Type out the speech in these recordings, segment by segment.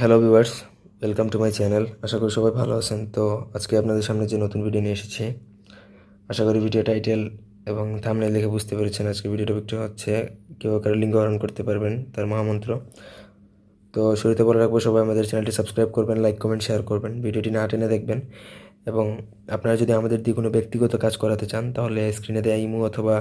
Hello viewers welcome to my channel আশা করি সবাই ভালো আছেন। তো আজকে আপনাদের সামনে যে নতুন ভিডিও নিয়ে এসেছি, আশা করি ভিডিও টাইটেল এবং থামনে লিখে বুঝতে পেরেছেন আজকে ভিডিও টপিকটা হচ্ছে, কেউ কারও লিঙ্গ হরণ করতে পারবেন তার মহামন্ত্র। তো শুরুতে বলে রাখব, সবাই আমাদের চ্যানেলটি সাবস্ক্রাইব করবেন লাইক কমেন্ট শেয়ার করবেন। ভিডিওটি না টেনে দেখবেন। এবং আপনারা যদি আমাদের দিয়ে কোনো ব্যক্তিগত কাজ করাতে চান, তাহলে স্ক্রিনে দেওয়া ইমো অথবা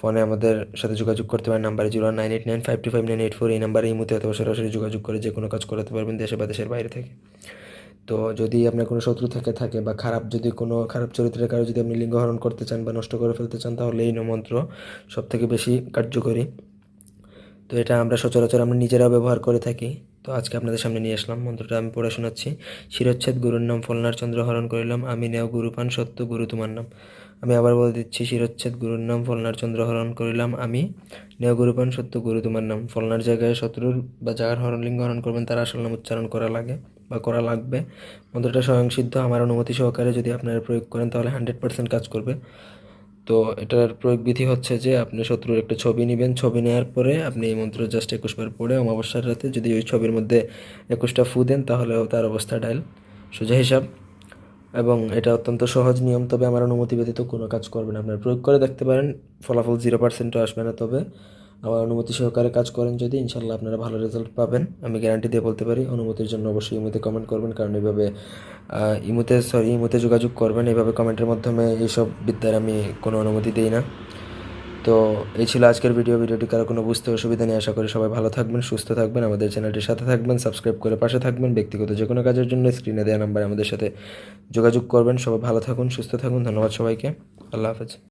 ফোনে আমাদের সাথে যোগাযোগ করতে পারেন। নাম্বারে zero nine eight nine five two five nine eight four, এই নাম্বারে ইমোতে অথবা সরাসরি যোগাযোগ করে যে কোনো কাজ করাতে পারবেন দেশে বা দেশের বাইরে থেকে। তো যদি আপনার কোনো শত্রু থেকে থাকে বা খারাপ যদি কোনো খারাপ চরিত্রের কারও যদি আপনি লিঙ্গ হরণ করতে চান বা নষ্ট করে ফেলতে চান, তাহলে এই মন্ত্র সব থেকে বেশি কার্যকরী। তো এটা আমরা সচরাচর আমরা নিজেরাও ব্যবহার করে থাকি। তো আজকে আপনাদের সামনে নিয়ে আসলাম। মন্ত্রটা আমি পড়ে শোনাচ্ছি। শিরচ্ছেদ গুরুর নাম ফলনার চন্দ্র হরণ করিলাম। আমি নেও গুরুপান সত্য গুরু তোমার নাম। আমি আবার বলে দিচ্ছি, শিরচ্ছেদ গুরুর নাম ফলনার চন্দ্র হরণ করিলাম। আমি নেও গুরুপান সত্য গুরু তোমার নাম। ফলনার জায়গায় শত্রুর বা যার হরণ লিঙ্গ হরণ করবেন, তার আসল নাম উচ্চারণ করা লাগে বা করা লাগবে। মন্ত্রটা স্বয়ংসিদ্ধ আমার অনুমতি সহকারে যদি আপনারা প্রয়োগ করেন, তাহলে হান্ড্রেড পার্সেন্ট কাজ করবে। তো এটার প্রয়োগ বিধি হচ্ছে যে আপনি শত্রুর একটা ছবি নেবেন, ছবি নেওয়ার পরে আপনি এই মন্ত্র জাস্ট একুশবার পড়ে অমাবস্যার রাতে যদি ওই ছবির মধ্যে একুশটা ফু দেন তাহলে তার অবস্থা ডাইল। সোজা হিসাব। এবং এটা অত্যন্ত সহজ নিয়ম, তবে আমার অনুমতি ব্যতীত কোনো কাজ করবেন আপনারা প্রয়োগ করে দেখতে পারেন, ফলাফল জিরো পার্সেন্টও আসবে না তবে। আমার অনুমতি সহকারে কাজ করেন যদি ইনশাল্লাহ আপনারা ভালো রেজাল্ট পাবেন। আমি গ্যারান্টি দিয়ে বলতে পারি, অনুমতির জন্য অবশ্যই ইমুতে কমেন্ট করবেন, কারণ এইভাবে ইমুতে সরি ইমুতে যোগাযোগ করবেন এইভাবে কমেন্টের মাধ্যমে এইসব বিদ্যার আমি কোনো অনুমতি দিই না। তো এই ছিল আজকের ভিডিও ভিডিওটি কারও কোনো বুঝতে অসুবিধা নেই, আশা করি সবাই ভালো থাকবেন, সুস্থ থাকবেন, আমাদের চ্যানেলটির সাথে থাকবেন সাবস্ক্রাইব করে পাশে থাকবেন, ব্যক্তিগত যে কোনো কাজের জন্য স্ক্রিনে দেওয়া নাম্বারে আমাদের সাথে যোগাযোগ করবেন। সবাই ভালো থাকুন, সুস্থ থাকুন, ধন্যবাদ সবাইকে, আল্লাহ হাফেজ।